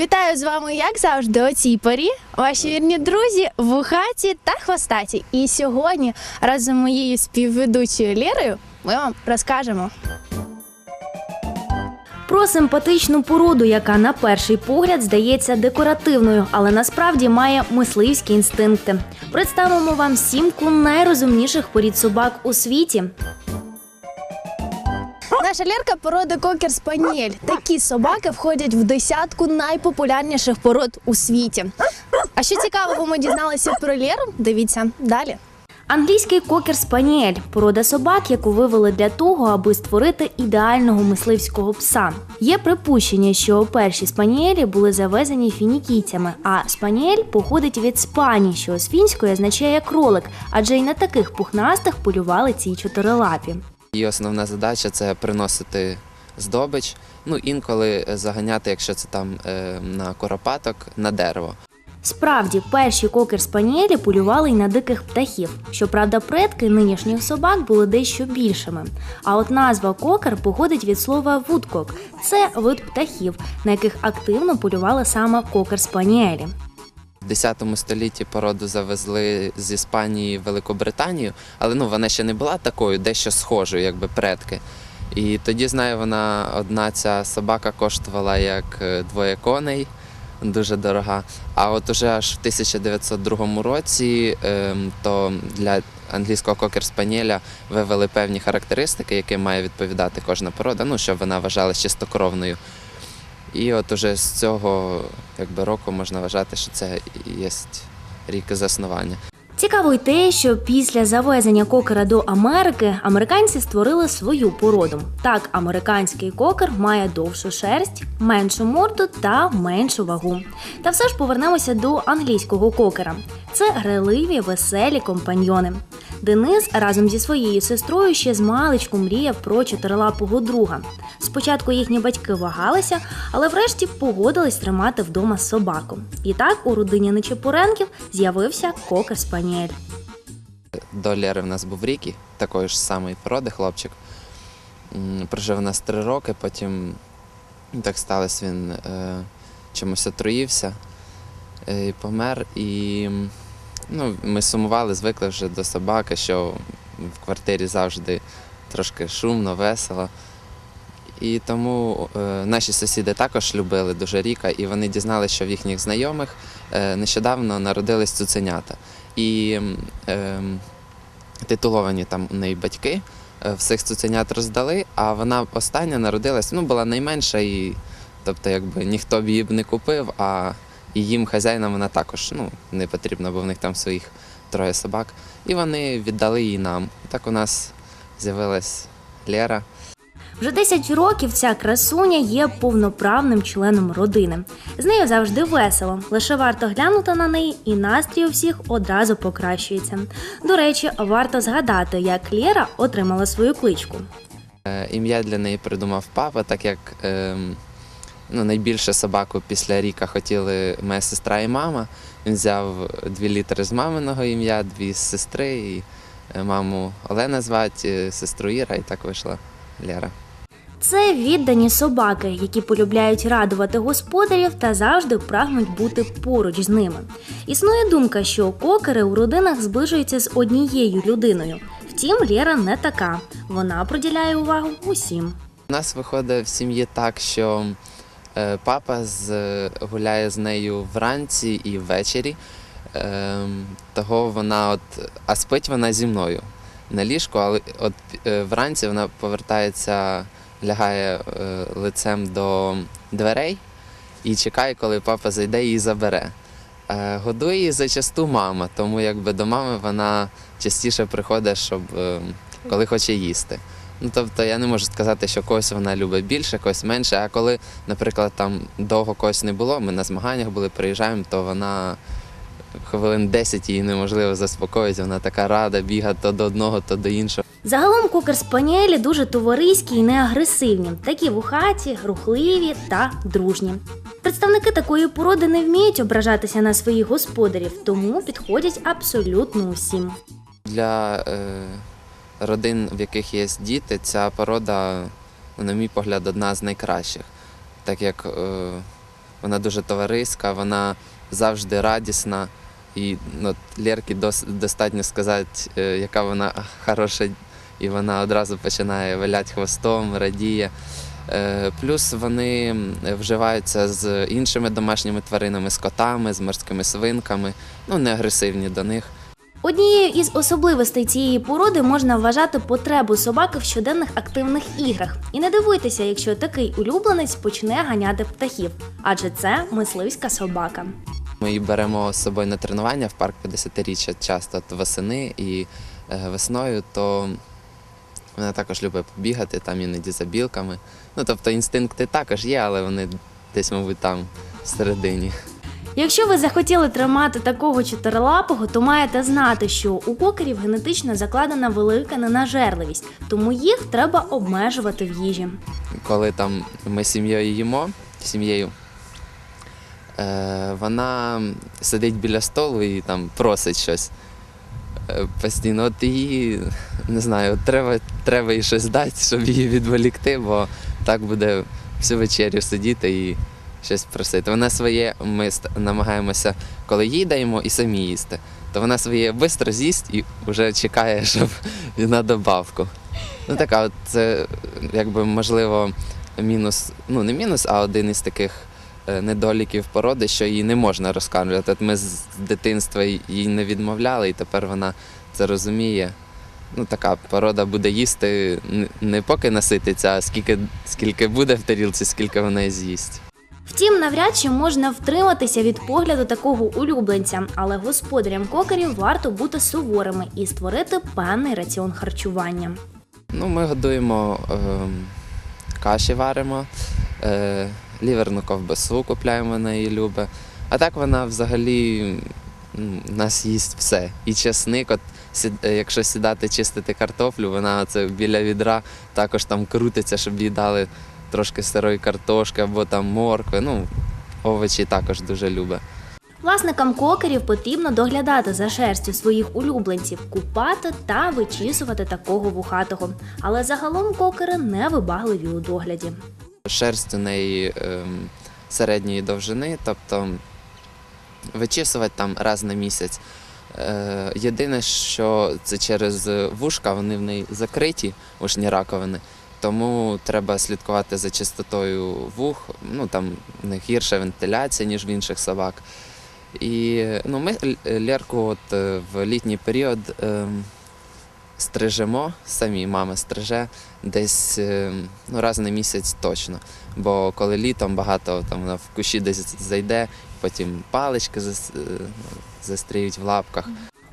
Вітаю з вами, як завжди, о цій порі. Ваші вірні друзі, вухаті та хвостаті. І сьогодні разом з моєю співведучою Лєрою ми вам розкажемо. Про симпатичну породу, яка на перший погляд здається декоративною, але насправді має мисливські інстинкти. Представимо вам сімку найрозумніших порід собак у світі. Наша Лєрка породи кокер спаніель. Такі собаки входять в десятку найпопулярніших пород у світі. А що цікавого ми дізналися про Лєру? Дивіться далі. Англійський кокер спаніель порода собак, яку вивели для того, аби створити ідеального мисливського пса. Є припущення, що перші спаніелі були завезені фінікійцями, а спаніель походить від спані, що з фінської означає кролик, адже й на таких пухнастих полювали ці чотирилапі. Її основна задача це приносити здобич, ну інколи заганяти, якщо це там е, на коропаток, на дерево. Справді, перші кокер спаніелі полювали й на диких птахів. Щоправда, предки нинішніх собак були дещо більшими. А от назва кокер походить від слова вудкок це вид птахів, на яких активно полювали саме кокер спаніелі. В 10 столітті породу завезли з Іспанії в Великобританію, але ну вона ще не була такою, дещо схожою, якби предки. І тоді знаю, вона одна ця собака коштувала як е, двоє коней, дуже дорога. А от уже аж в 1902 році ем, то для англійського кокер спаніеля вивели певні характеристики, які має відповідати кожна порода, ну щоб вона вважалася чистокровною. І от уже з цього якби, року можна вважати, що це є рік заснування. Цікаво й те, що після завезення кокера до Америки американці створили свою породу. Так, американський кокер має довшу шерсть, меншу морду та меншу вагу. Та все ж повернемося до англійського кокера. Це грайливі, веселі компаньйони. Денис разом зі своєю сестрою ще з маличку мріяв про чотирилапого друга. Спочатку їхні батьки вагалися, але врешті погодились тримати вдома собаку. І так у родині Нечепуренків з'явився кокер спаніель. До Лєри в нас був Рікі, такої ж самої породи хлопчик. Прожив у нас три роки, потім так сталося, він е, чомусь отруївся е, і помер. І ну, ми сумували, звикли вже до собаки, що в квартирі завжди трошки шумно, весело. І тому е, наші сусіди також любили дуже Ріка, і вони дізналися, що в їхніх знайомих е, нещодавно народились цуценята. І ем, титуловані там у неї батьки е, всіх цуценят роздали, а вона остання народилась, ну, була найменша, і тобто, якби ніхто б її б не купив, а і їм хазяїнам вона також ну, не потрібна, бо в них там своїх троє собак. І вони віддали її нам. Так у нас з'явилась Лера. Вже 10 років ця красуня є повноправним членом родини. З нею завжди весело. Лише варто глянути на неї, і настрій у всіх одразу покращується. До речі, варто згадати, як Лєра отримала свою кличку. Е, Ім'я для неї придумав папа, так як ем, ну, найбільше собаку після Ріка хотіли моя сестра і мама. Він взяв дві літери з маминого ім'я, дві з сестри, і е, маму Олена звати, е, сестру Іра, і так вийшла Лера. Це віддані собаки, які полюбляють радувати господарів та завжди прагнуть бути поруч з ними. Існує думка, що кокери у родинах зближуються з однією людиною. Втім, Лєра не така. Вона приділяє увагу усім. У нас виходить в сім'ї так, що папа з, гуляє з нею вранці і ввечері. Ем, того вона от, а спить вона зі мною на ліжку, але от е, вранці вона повертається, лягає е, лицем до дверей і чекає, коли папа зайде і забере. Е, годує її зачасту мама, тому якби до мами вона частіше приходить, щоб е, коли хоче їсти. Ну, тобто я не можу сказати, що когось вона любить більше, когось менше. А коли, наприклад, там довго когось не було, ми на змаганнях були, приїжджаємо, то вона хвилин 10 її неможливо заспокоїти. Вона така рада, бігає то до одного, то до іншого. Загалом кокер спаніелі дуже товариські і неагресивні, такі вухаті, рухливі та дружні. Представники такої породи не вміють ображатися на своїх господарів, тому підходять абсолютно усім. Для е, родин, в яких є діти, ця порода, ну, на мій погляд, одна з найкращих. Так як е, вона дуже товариська, вона завжди радісна. І ну, от Лєрки дос, достатньо сказати, е, яка вона хороша, і вона одразу починає виляти хвостом, радіє. Е, Плюс вони вживаються з іншими домашніми тваринами, з котами, з морськими свинками, ну не агресивні до них. Однією із особливостей цієї породи можна вважати потребу собаки в щоденних активних іграх. І не дивуйтеся, якщо такий улюбленець почне ганяти птахів, адже це мисливська собака. Ми її беремо з собою на тренування в парк 50-річчя часто от восени і е, весною, то вона також любить побігати там іноді за білками. Ну тобто інстинкти також є, але вони десь, мабуть, там всередині. Якщо ви захотіли тримати такого чотирилапого, то маєте знати, що у кокерів генетично закладена велика ненажерливість, тому їх треба обмежувати в їжі. Коли там ми сім'єю їмо, сім'єю, е, вона сидить біля столу і там просить щось. Е, Постійно, от її, не знаю, треба, треба їй щось дати, щоб її відволікти, бо так буде всю вечерю сидіти і щось просити. Вона своє, ми намагаємося, коли їй даємо і самі їсти, то вона своє швидко з'їсть і вже чекає, щоб на добавку. Ну така, от це якби можливо мінус, ну не мінус, а один із таких е, недоліків породи, що її не можна розкармлювати. От ми з дитинства їй не відмовляли, і тепер вона це розуміє. Ну, така порода буде їсти не поки насититься, а скільки, скільки буде в тарілці, скільки вона з'їсть. Втім, навряд чи можна втриматися від погляду такого улюбленця, але господарям кокерів варто бути суворими і створити певний раціон харчування. Ну, ми годуємо е, каші варимо, е, ліверну ковбасу купляємо, вона її любить. А так вона взагалі нас їсть все. І чесник, от е, якщо сідати чистити картоплю, вона це біля відра також там крутиться, щоб їй дали трошки сирої картошки або там моркви. Ну, овочі також дуже любить. Власникам кокерів потрібно доглядати за шерстю своїх улюбленців, купати та вичісувати такого вухатого. Але загалом кокери не вибагливі у догляді. Шерсть у неї ем, середньої довжини, тобто вичісувати там раз на місяць. Е, єдине, що це через вушка, вони в неї закриті, ушні раковини, тому треба слідкувати за чистотою вух. Ну там в них гірша вентиляція, ніж в інших собак. І ну, ми Л- от, е, в літній період ем, стрижемо, самі мама стриже десь ем, ну, раз на місяць точно. Бо коли літом багато там вона в кущі десь зайде, потім палички е, застріють в лапках.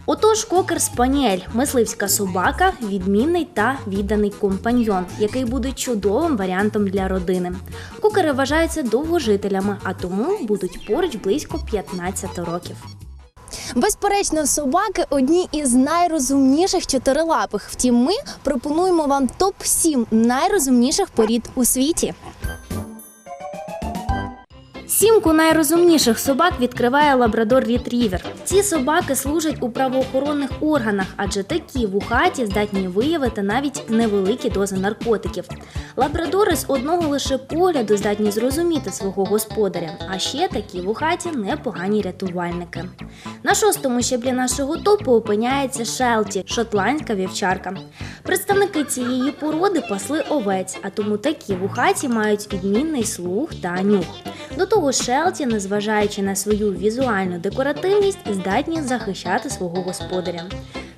Отож, кокер спаніель мисливська собака, відмінний та відданий компаньйон, який буде чудовим варіантом для родини. Кокери вважаються довгожителями, а тому будуть поруч близько 15 років. Безперечно, собаки одні із найрозумніших чотирилапих. Втім, ми пропонуємо вам топ 7 найрозумніших порід у світі. Сімку найрозумніших собак відкриває лабрадор Рітрівер. Ці собаки служать у правоохоронних органах, адже такі вухаті здатні виявити навіть невеликі дози наркотиків. Лабрадори з одного лише погляду здатні зрозуміти свого господаря, а ще такі вухаті непогані рятувальники. На шостому щеблі нашого топу опиняється Шелті, шотландська вівчарка. Представники цієї породи пасли овець, а тому такі вухаті мають відмінний слух та нюх. До того ж, Шелті, незважаючи на свою візуальну декоративність, здатні захищати свого господаря.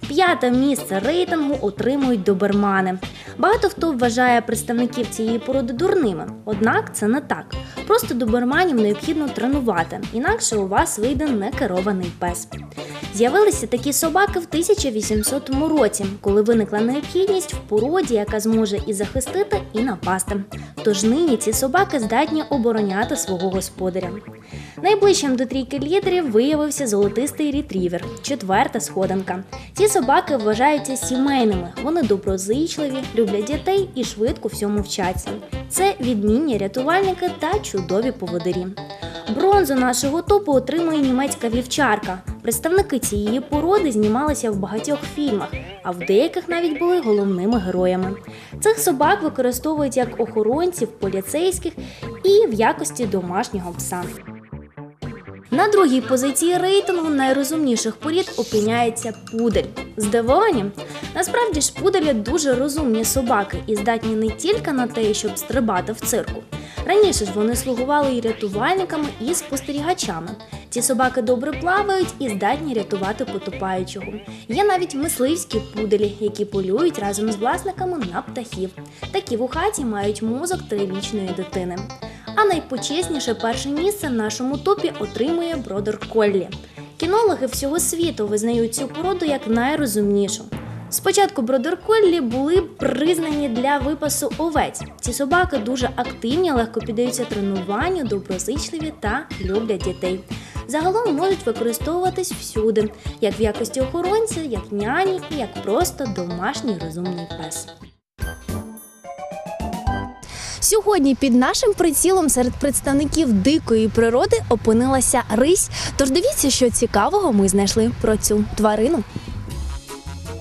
П'яте місце рейтингу отримують добермани. Багато хто вважає представників цієї породи дурними, однак це не так. Просто доберманів необхідно тренувати, інакше у вас вийде некерований пес. З'явилися такі собаки в 1800 році, коли виникла необхідність в породі, яка зможе і захистити, і напасти. Тож нині ці собаки здатні обороняти свого господаря. Найближчим до трійки лідерів виявився золотистий рітрівер, четверта сходинка. Ці собаки вважаються сімейними, вони доброзичливі, люблять дітей і швидко всьому вчаться. Це відмінні рятувальники та чудові поводирі. Бронзу нашого топу отримує німецька вівчарка. Представники цієї породи знімалися в багатьох фільмах. а в деяких навіть були головними героями. Цих собак використовують як охоронців, поліцейських і в якості домашнього пса. На другій позиції рейтингу найрозумніших порід опиняється пудель. Здивовані? Насправді ж пуделі дуже розумні собаки і здатні не тільки на те, щоб стрибати в цирку. Раніше ж вони слугували і рятувальниками, і спостерігачами. Ці собаки добре плавають і здатні рятувати потопаючого. Є навіть мисливські пуделі, які полюють разом з власниками на птахів. Такі вухаті мають мозок трирічної дитини. А найпочесніше перше місце в нашому топі отримує бродер Коллі. Кінологи всього світу визнають цю породу як найрозумнішу. Спочатку бродер Коллі були признані для випасу овець. Ці собаки дуже активні, легко піддаються тренуванню, доброзичливі та люблять дітей. Загалом можуть використовуватись всюди, як в якості охоронця, як няні і як просто домашній розумний пес. Сьогодні під нашим прицілом серед представників дикої природи опинилася рись. Тож дивіться, що цікавого ми знайшли про цю тварину.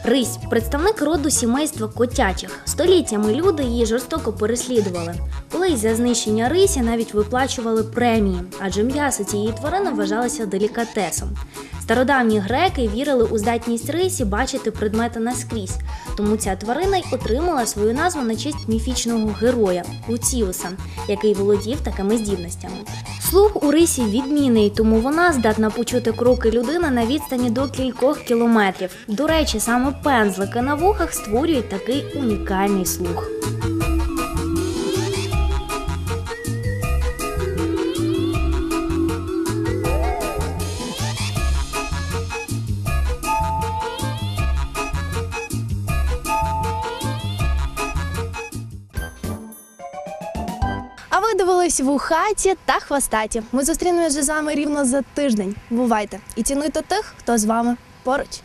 Рись представник роду сімейства котячих. Століттями люди її жорстоко переслідували. Колись за знищення рисі навіть виплачували премії, адже м'ясо цієї тварини вважалося делікатесом. Стародавні греки вірили у здатність рисі бачити предмети наскрізь, тому ця тварина й отримала свою назву на честь міфічного героя Луціуса, який володів такими здібностями. Слух у рисі відмінний, тому вона здатна почути кроки людини на відстані до кількох кілометрів. До речі, саме пензлики на вухах створюють такий унікальний слух. Ви дивились в хаті та хвостаті. Ми зустрінемося з вами рівно за тиждень. Бувайте і цінуйте тих, хто з вами поруч.